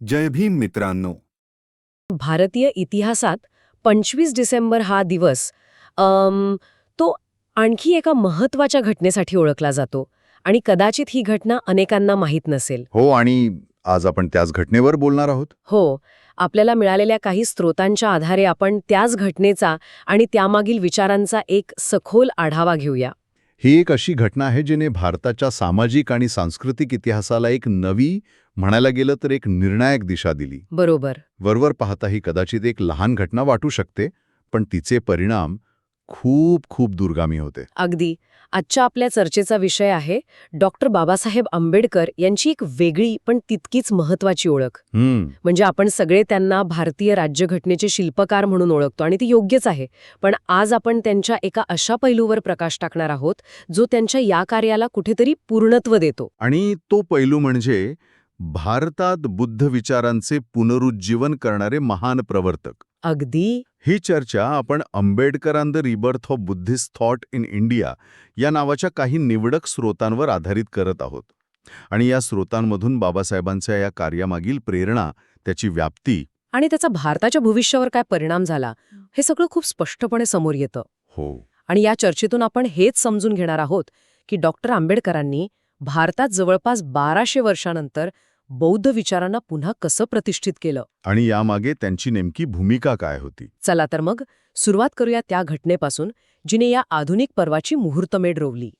जय भीम मित्रांनो. भारतीय इतिहासात पंचवीस डिसेंबर हा दिवस अम, तो आणखी एका महत्त्वाच्या घटनेसाठी ओळखला जातो आणि कदाचित ही घटना अनेकांना माहीत नसेल. हो आणि आज आपण त्याच घटनेवर बोलणार आहोत. हो आपल्याला मिळालेल्या काही स्रोतांच्या आधारे आपण त्याच घटनेचा आणि त्यामागील विचारांचा एक सखोल आढावा घेऊया. ही एक अशी घटना आहे जिने भारताच्या सामाजिक आणि सांस्कृतिक इतिहासाला एक नवी म्हणायला गेलं तर एक निर्णायक दिशा दिली. बरोबर. वरवर पाहता ही कदाचित एक लहान घटना वाटू शकते पण तिचे परिणाम खूप खूप दूरगामी होते. अगदी. आजच्या आपल्या चर्चेचा विषय आहे डॉक्टर बाबासाहेब आंबेडकर यांची एक वेगळी पण तितकीच महत्वाची ओळख. म्हणजे आपण सगळे त्यांना भारतीय राज्यघटनेचे शिल्पकार म्हणून ओळखतो आणि ती योग्यच आहे. पण आज आपण त्यांच्या एका अशा पैलूवर प्रकाश टाकणार आहोत जो त्यांच्या या कार्याला कुठेतरी पूर्णत्व देतो. आणि तो पैलू म्हणजे भारतात बुद्ध विचारांचे पुनरुज्जीवन करणारे महान प्रवर्तक. अगदी. ही चर्चा आपण Ambedkar the rebirth of Buddhist thought in India या नावाच्या काही निवडक स्रोतांवर आधारित करत आहोत. आणि या स्रोतांमधून बाबासाहेबांच्या या कार्यामागील प्रेरणा त्याची व्याप्ती आणि त्याचा भारताच्या भविष्यावर काय परिणाम झाला हे सगळं खूप स्पष्टपणे समोर येतं. हो. आणि या चर्चेतून आपण हेच समजून घेणार आहोत की डॉक्टर आंबेडकरांनी भारतात जवळपास बाराशे वर्षानंतर बौद्ध विचारांना पुन्हा कसं प्रतिष्ठित केलं? आणि यामागे त्यांची नेमकी भूमिका काय होती? चला तर मग सुरुवात करूया त्या घटनेपासून जिने या आधुनिक पर्वाची मुहूर्तमेढ रोवली.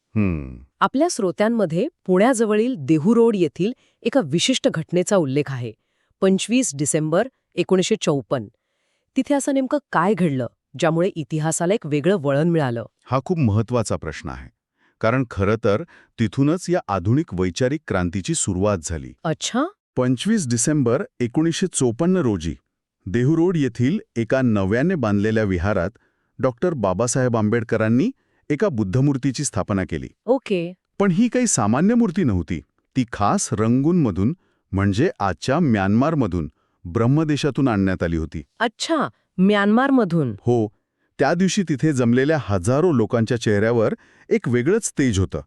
आपल्या श्रोत्यांमध्ये पुण्याजवळील देहू रोड येथील एका विशिष्ट घटनेचा उल्लेख आहे. पंचवीस डिसेंबर एकोणीसशे चौपन्न. तिथे असं नेमकं काय घडलं ज्यामुळे इतिहासाला एक वेगळं वळण मिळालं? हा खूप महत्त्वाचा प्रश्न आहे. कारण खरं तर तिथूनच या आधुनिक वैचारिक क्रांतीची सुरुवात झाली. अच्छा. पंचवीस डिसेंबर एकोणीसशे चोपन्न रोजी देहू रोड येथील एका नव्याने बांधलेल्या विहारात डॉक्टर बाबासाहेब आंबेडकरांनी एका बुद्धमूर्तीची स्थापना केली. ओके. पण ही काही सामान्य मूर्ती नव्हती. ती खास रंगूनमधून म्हणजे आजच्या म्यानमारमधून ब्रह्मदेशातून आणण्यात आली होती. अच्छा म्यानमारमधून. हो त्या दिवशी तिथे जमलेल्या हजारो लोकांच्या चेहऱ्यावर एक वेगळंच तेज होतं.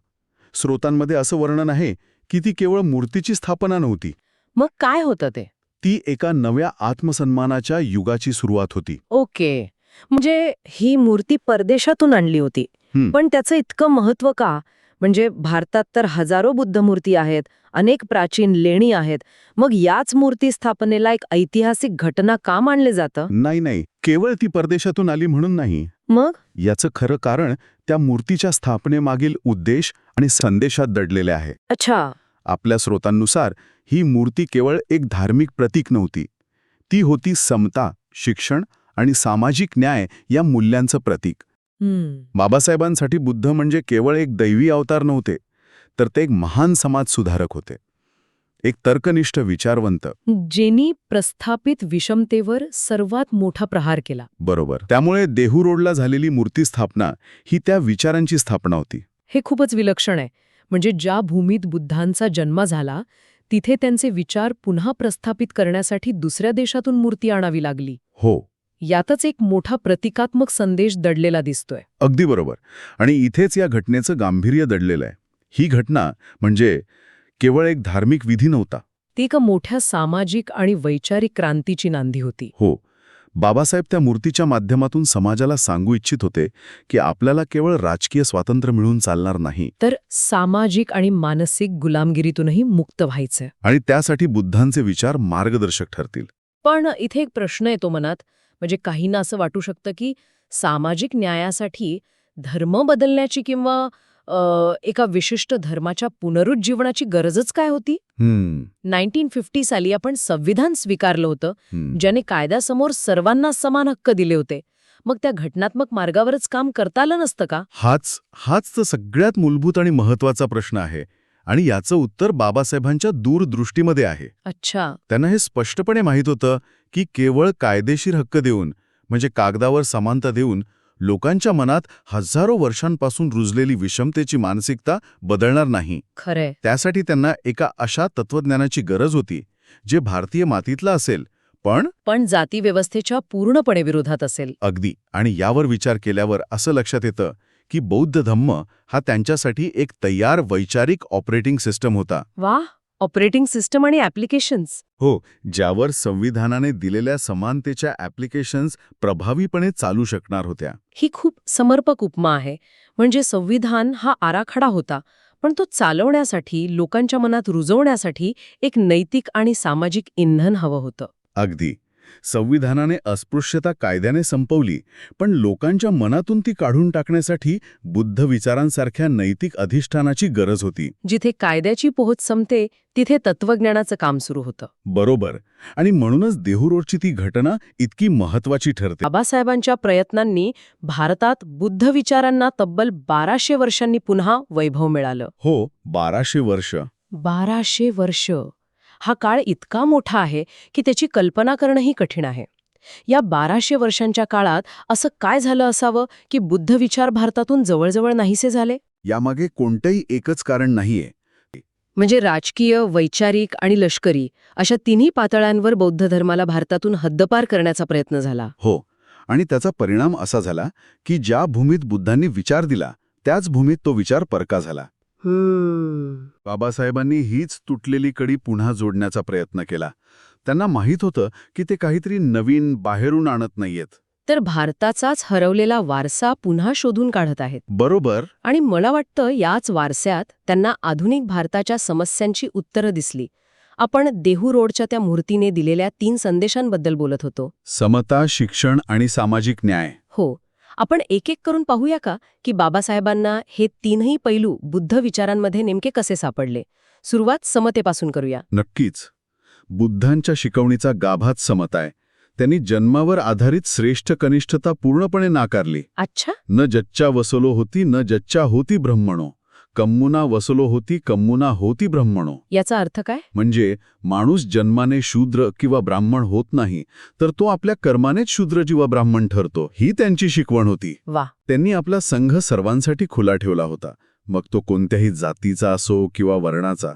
स्रोतांमध्ये असं वर्णन आहे की ती केवळ मूर्तीची स्थापना नव्हती. मग काय होतं ते? ती एका नव्या आत्मसन्मानाच्या युगाची सुरुवात होती. ओके. म्हणजे ही मूर्ती परदेशातून आणली होती. पण त्याचं इतकं महत्त्व का? म्हणजे भारतात तर हजारो बुद्ध मूर्ती आहेत अनेक प्राचीन लेणी आहेत. मग याच मूर्ती स्थापनेला एक ऐतिहासिक घटना का मानले जातं? नाही नाही. केवळ ती परदेशातून आली म्हणून नाही. मग? याचं खरं कारण त्या मूर्तीच्या स्थापनेमागील उद्देश आणि संदेशात दडलेले आहे. अच्छा. आपल्या स्रोतांनुसार ही मूर्ती केवळ एक धार्मिक प्रतीक नव्हती. ती होती समता शिक्षण आणि सामाजिक न्याय या मूल्यांचं प्रतीक. बाबासाहेबांसाठी बुद्ध म्हणजे केवळ एक दैवी अवतार नव्हते तर ते एक महान समाज सुधारक होते. एक तर्कनिष्ठ विचारवंत. जेनी प्रस्थापित विषमतेवर सर्वात मोठा प्रहार केला. बरोबर. त्यामुळे देहू रोडला झालेली मूर्ती स्थापना ही त्या विचारांची स्थापना होती. हे खूपच विलक्षण आहे. म्हणजे ज्या भूमीत बुद्धांचा जन्म झाला तिथे त्यांचे विचार पुन्हा प्रस्थापित करण्यासाठी दुसऱ्या देशातून मूर्ती आणावी लागली. हो. यातच एक मोठा प्रतिकात्मक संदेश दडलेला दिसतोय. अगदी बरोबर. आणि इथेच या घटनेचं गांभीर्य दडलेलं आहे. ही घटना म्हणजे केवळ एक धार्मिक विधी नव्हता. ती एका मोठ्या सामाजिक आणि वैचारिक क्रांतीची नांदी होती. हो. बाबासाहेब त्या मूर्तीच्या माध्यमातून समाजाला सांगू इच्छित होते की आपल्याला केवळ राजकीय स्वातंत्र्य मिळून चालणार नाही. तर सामाजिक आणि मानसिक गुलामगिरीतूनही मुक्त व्हायचंय आणि त्यासाठी बुद्धांचे विचार मार्गदर्शक ठरतील. पण इथे एक प्रश्न येतो मनात. म्हणजे काहींना असं वाटू शकतं की सामाजिक न्यायासाठी धर्म बदलण्याची किंवा एका विशिष्ट धर्माच्या पुनरुज्जीवनाची गरजच काय होती? नाईन्टीन फिफ्टी साली आपण संविधान स्वीकारलं होतं. ज्याने कायद्यासमोर सर्वांना समान हक्क दिले होते. मग त्या घटनात्मक मार्गावरच काम करता आलं नसतं का? हाच हाच तर सगळ्यात मूलभूत आणि महत्त्वाचा प्रश्न आहे. आणि याचं उत्तर बाबासाहेबांच्या दूरदृष्टीमध्ये आहे. अच्छा. त्यांना हे स्पष्टपणे माहीत होतं की केवळ कायदेशीर हक्क देऊन म्हणजे कागदावर समानता देऊन लोकांच्या मनात हजारो वर्षांपासून रुजलेली विषमतेची मानसिकता बदलणार नाही. खरंय. त्यासाठी त्यांना एका अशा तत्वज्ञानाची गरज होती जे भारतीय मातीतलं असेल पण पण जाती व्यवस्थेच्या पूर्णपणे विरोधात असेल. अगदी. आणि यावर विचार केल्यावर असं लक्षात येतं की बौद्ध धम्म हा त्यांच्यासाठी एक तयार वैचारिक ऑपरेटिंग सिस्टम होता. वा ऑपरेटिंग सिस्टम आणि ॲप्लिकेशन्स. हो ज्यावर संविधानाने दिलेल्या समानतेच्या ॲप्लिकेशन्स प्रभावीपणे चालू शकणार होत्या. ही खूप समर्पक उपमा आहे. म्हणजे संविधान हा आराखडा होता पण तो चालवण्यासाठी लोकांच्या मनात रुजवण्यासाठी एक नैतिक आणि सामाजिक इंधन हवं होतं. अगदी. संविधानाने अस्पृश्यता कायद्याने संपवली पण लोकांच्या मनातून ती काढून टाकण्यासाठी बुद्ध विचारांसारख्या नैतिक अधिष्ठानाची गरज होती. जिथे कायद्याची पोहोच संपते तिथे तत्वज्ञानाचं काम सुरू होतं. बरोबर. आणि म्हणूनच देहुरोडची ती घटना इतकी महत्वाची ठरते. बाबासाहेबांच्या प्रयत्नांनी भारतात बुद्ध विचारांना तब्बल बाराशे वर्षांनी पुन्हा वैभव मिळालं. हो बाराशे वर्ष. बाराशे वर्ष. हा काळ इतका मोठा आहे की त्याची कल्पना करणंही कठीण आहे. या बाराशे वर्षांच्या काळात असं काय झालं असावं की बुद्ध विचार भारतातून जवळजवळ नाहीसे झाले? यामागे कोणतंही एकच कारण नाहीये. म्हणजे राजकीय वैचारिक आणि लष्करी अशा तिन्ही पातळ्यांवर बौद्ध धर्माला भारतातून हद्दपार करण्याचा प्रयत्न झाला. हो आणि त्याचा परिणाम असा झाला की ज्या भूमीत बुद्धांनी विचार दिला त्याच भूमीत तो विचार परका झाला. बाबासाहेबांनी हीच तुटलेली कडी पुन्हा जोडण्याचा प्रयत्न केला. त्यांना माहीत होतं की ते काहीतरी नवीन बाहेरून आणत नाहीयेत. तर भारताचाच हरवलेला वारसा पुन्हा शोधून काढत आहेत. बरोबर. आणि मला वाटतं याच वारस्यात त्यांना आधुनिक भारताच्या समस्यांची उत्तरं दिसली. आपण देहू रोडच्या त्या मूर्तीने दिलेल्या तीन संदेशांबद्दल बोलत होतो. समता शिक्षण आणि सामाजिक न्याय. हो. आपण एक एक करून पाहूया का की बाबासाहेबांना हे तीनही पैलू बुद्ध विचारांमध्ये नेमके कसे सापडले? सुरुवात समतेपासून करूया. नक्कीच. बुद्धांच्या शिकवणीचा गाभात समता आहे. त्यांनी जन्मावर आधारित श्रेष्ठ कनिष्ठता पूर्णपणे नाकारली. अच्छा. न जच्चा वसलो होती न जच्चा होती ब्रह्मणो. कम्मुना वसलो होती कम्मुना होती ब्रह्मणो. याचा अर्थ काय? म्हणजे माणूस जन्माने शूद्र किंवा ब्राह्मण होत नाही तर तो आपल्या कर्मानेच शूद्र किंवा ब्राह्मण ठरतो ही त्यांची शिकवण होती. वा. त्यांनी आपला संघ सर्वांसाठी खुला ठेवला होता. मग तो कोणत्याही जातीचा असो किंवा वर्णाचा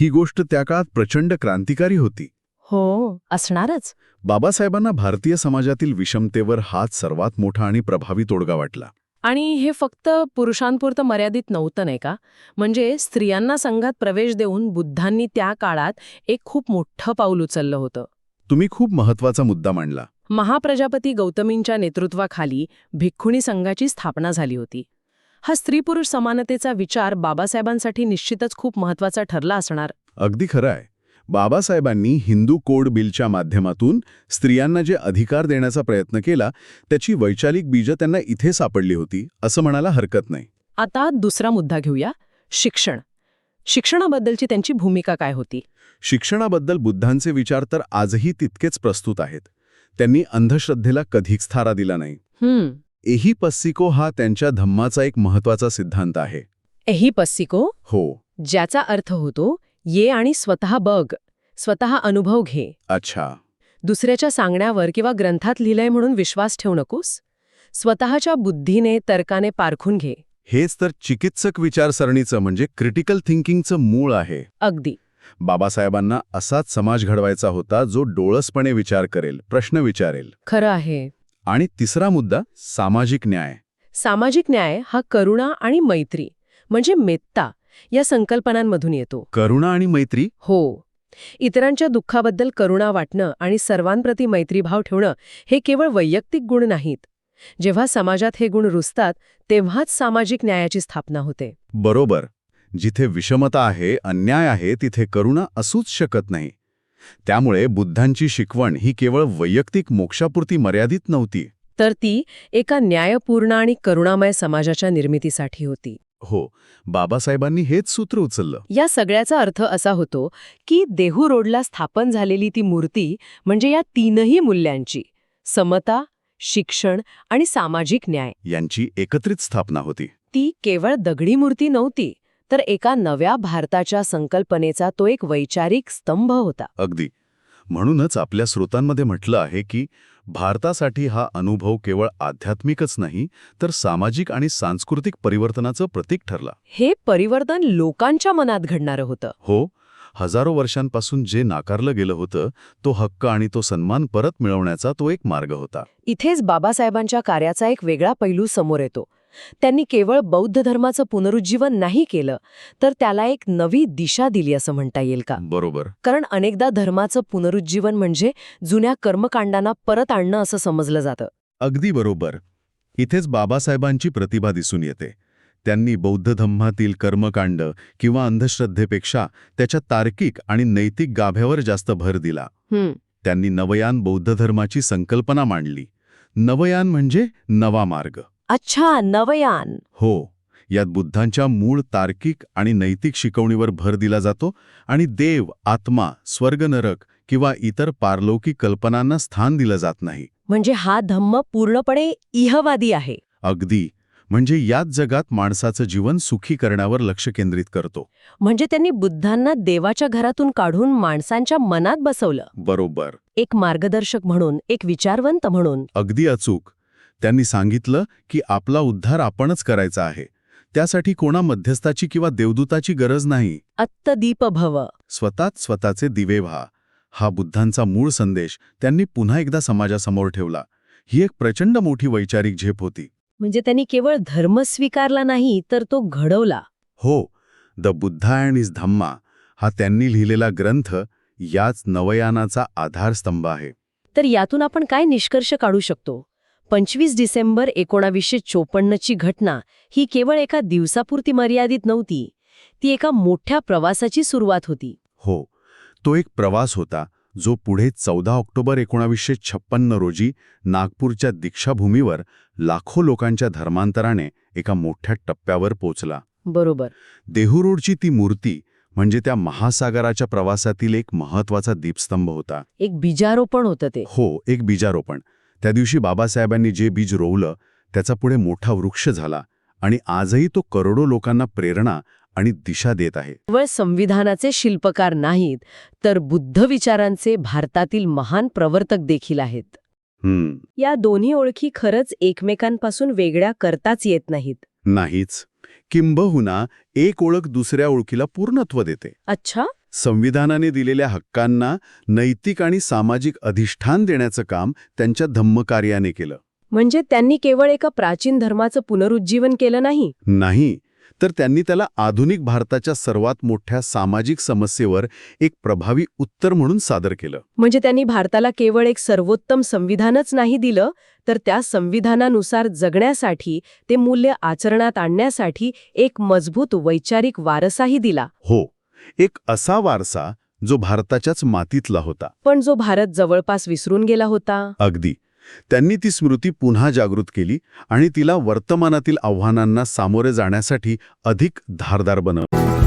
ही गोष्ट त्या काळात प्रचंड क्रांतिकारी होती. हो असणारच. बाबासाहेबांना भारतीय समाजातील विषमतेवर हाच सर्वात मोठा आणि प्रभावी तोडगा वाटला. आणि हे फक्त पुरुषांपुरतं मर्यादित नव्हतं नाही का? म्हणजे स्त्रियांना संघात प्रवेश देऊन बुद्धांनी त्या काळात एक खूप मोठं पाऊल उचललं होतं. तुम्ही खूप महत्त्वाचा मुद्दा मांडला. महाप्रजापती गौतमींच्या नेतृत्वाखाली भिक्खुणी संघाची स्थापना झाली होती. हा स्त्री-पुरुष समानतेचा विचार बाबासाहेबांसाठी निश्चितच खूप महत्त्वाचा ठरला असणार. अगदी खरं आहे. बाबासाहेबांनी हिंदू कोड बिलच्या माध्यमातून स्त्रियांना जे अधिकार देण्याचा प्रयत्न केला त्याची वैचारिक बीजं त्यांना इथे सापडली होती असं म्हणायला हरकत नाही. आता दुसरा मुद्दा घेऊया शिक्षण. शिक्षणाबद्दलची त्यांची भूमिका काय होती? शिक्षणाबद्दल बुद्धांचे विचार तर आजही तितकेच प्रस्तुत आहेत. त्यांनी अंधश्रद्धेला कधीच थारा दिला नाही. एही पस्सिको हा त्यांच्या धम्माचा एक महत्त्वाचा सिद्धांत आहे. एही पस्सिको? हो. ज्याचा अर्थ होतो ये आणि स्वतः बघ. स्वतः अनुभव घे. अच्छा. दुसऱ्याच्या सांगण्यावर किंवा ग्रंथात लिहिलंय म्हणून विश्वास ठेवू नकोस. स्वतःच्या बुद्धीने तर्काने पारखून घे. हेच तर चिकित्सक विचारसरणीचं म्हणजे क्रिटिकल थिंकिंगचं मूळ आहे. अगदी. बाबासाहेबांना असाच समाज घडवायचा होता जो डोळसपणे विचार करेल प्रश्न विचारेल. खरं आहे. आणि तिसरा मुद्दा सामाजिक न्याय. सामाजिक न्याय हा करुणा आणि मैत्री म्हणजे मेत्ता या संकल्पनांमधून येतो. करुणा आणि मैत्री? हो. इतरांच्या दुःखाबद्दल करुणा वाटणं आणि सर्वांप्रती मैत्रीभाव ठेवणं हे केवळ वैयक्तिक गुण नाहीत. जेव्हा समाजात हे गुण रुजतात तेव्हाच सामाजिक न्यायाची स्थापना होते. बरोबर. जिथे विषमता आहे अन्याय आहे तिथे करुणा असूच शकत नाही. त्यामुळे बुद्धांची शिकवण ही केवळ वैयक्तिक मोक्षापुरती मर्यादित नव्हती. तर ती एका न्यायपूर्ण आणि करुणामय समाजाच्या निर्मितीसाठी होती. हो बाबासाहेबांनी हेच सूत्र उचललं. या सगळ्याचा अर्थ असा होतो की देहू रोडला स्थापन झालेली ती मूर्ती म्हणजे या तीनही मूल्यांची समता शिक्षण आणि सामाजिक न्याय. यांची एकत्रित स्थापना होती. ती केवळ दगडी मूर्ती नव्हती तर एका नव्या भारताच्या संकल्पनेचा तो एक वैचारिक स्तंभ होता. अगदी. म्हणूनच आपल्या स्रोतांमध्ये म्हटलं आहे की भारतासाठी हा अनुभव केवळ आध्यात्मिकच नाही तर सामाजिक आणि सांस्कृतिक परिवर्तनाचं प्रतीक ठरला. हे परिवर्तन लोकांच्या मनात घडणारं होतं. हो हजारो वर्षांपासून जे नाकारलं गेलं होतं तो हक्क आणि तो सन्मान परत मिळवण्याचा तो एक मार्ग होता. इथेच बाबासाहेबांच्या कार्याचा एक वेगळा पैलू समोर येतो. त्यांनी केवळ बौद्ध धर्माचं पुनरुज्जीवन नाही केलं तर त्याला एक नवी दिशा दिली असं म्हणता येईल का? बरोबर. कारण अनेकदा धर्माचं पुनरुज्जीवन म्हणजे जुन्या कर्मकांडांना परत आणणं असं समजलं जातं. अगदी बरोबर. इथेच बाबासाहेबांची प्रतिभा दिसून येते. त्यांनी बौद्ध धम्मातील कर्मकांड किंवा अंधश्रद्धेपेक्षा त्याच्या तार्किक आणि नैतिक गाभ्यावर जास्त भर दिला. त्यांनी नवयान बौद्ध धर्माची संकल्पना मांडली. नवयान म्हणजे नवा मार्ग. अच्छा नवयान. हो यात बुद्धांच्या मूळ तार्किक आणि नैतिक शिकवणीवर भर दिला जातो आणि देव आत्मा स्वर्ग नरक किंवा इतर पारलौकिक कल्पनांना स्थान दिलं जात नाही. म्हणजे हा धम्म पूर्णपणे इहवादी आहे. अगदी. म्हणजे याच जगात माणसाचं जीवन सुखी करण्यावर लक्ष केंद्रित करतो. म्हणजे त्यांनी बुद्धांना देवाच्या घरातून काढून माणसांच्या मनात बसवलं. बरोबर. एक मार्गदर्शक म्हणून एक विचारवंत म्हणून. अगदी अचूक. त्यांनी सांगितलं की आपला उद्धार आपणच करायचा आहे. त्यासाठी कोणा मध्यस्थाची किंवा देवदूताची गरज नाही. अत्तदीप भव स्वतःच स्वतःचे दिवे व्हा. हा बुद्धांचा मूळ संदेश त्यांनी पुन्हा एकदा समाजासमोर ठेवला. ही एक प्रचंड मोठी वैचारिक झेप होती. म्हणजे त्यांनी केवळ धर्म स्वीकारला नाही तर तो घडवला. हो the Buddha and his Dhamma हा त्यांनी लिहिलेला ग्रंथ याच नवयानाचा आधारस्तंभ आहे. तर यातून आपण काय निष्कर्ष काढू शकतो? पंचवीस डिसेंबर एकोणावीसशे चोपन्नची घटना ही केवळ एका दिवसापुरती मर्यादित नव्हती ती एका मोठ्या प्रवासाची सुरुवात होती. हो तो एक प्रवास होता जो पुढे चौदा ऑक्टोबर एकोणावीसशे छप्पन्न रोजी नागपूरच्या दीक्षाभूमीवर लाखो लोकांच्या धर्मांतराने एका मोठ्या टप्प्यावर पोचला. बरोबर. देहुरोडची ती मूर्ती म्हणजे त्या महासागराच्या प्रवासातील एक महत्त्वाचा दीपस्तंभ होता. एक बीजारोपण होतं ते. हो एक बीजारोपण. त्या दिवशी बाबासाहेबांनी जे बीज रोवलं त्याचा पुढे मोठा वृक्ष झाला आणि आजही तो करोडो लोकांना प्रेरणा आणि दिशा देत आहे. केवळ संविधानाचे शिल्पकार नाहीत तर बुद्ध विचारांचे भारतातील महान प्रवर्तक देखील आहेत. हम्म. या दोन्ही ओळखी खरंच एकमेकांपासून वेगळ्या करताच येत नाहीत. नाहीच. किंबहुना एक ओळख दुसऱ्या ओळखीला पूर्णत्व देते. अच्छा? संविधानाने दिलेल्या हक्कांना नैतिक आणि सामाजिक अधिष्ठान देण्याचं काम त्यांच्या धम्मकार्याने केलं. म्हणजे त्यांनी केवळ एका प्राचीन धर्माचं पुनरुज्जीवन केलं नाही? नाही. तर त्यांनी त्याला आधुनिक भारताच्या सर्वात मोठ्या सामाजिक समस्येवर एक प्रभावी उत्तर म्हणून सादर केलं. म्हणजे त्यांनी भारताला केवळ एक सर्वोत्तम संविधानच नाही दिलं तर त्या संविधानानुसार जगण्यासाठी ते मूल्य आचरणात आणण्यासाठी एक मजबूत वैचारिक वारसाही दिला. हो. एक असा वारसा जो भारताच्याच मातीतला होता. पण जो भारत जवळपास विसरून गेला होता. अगदी. त्यांनी ती स्मृती पुन्हा जागृत केली आणि तिला वर्तमानातील आव्हानांना सामोरे जाण्यासाठी अधिक धारदार बनवलं.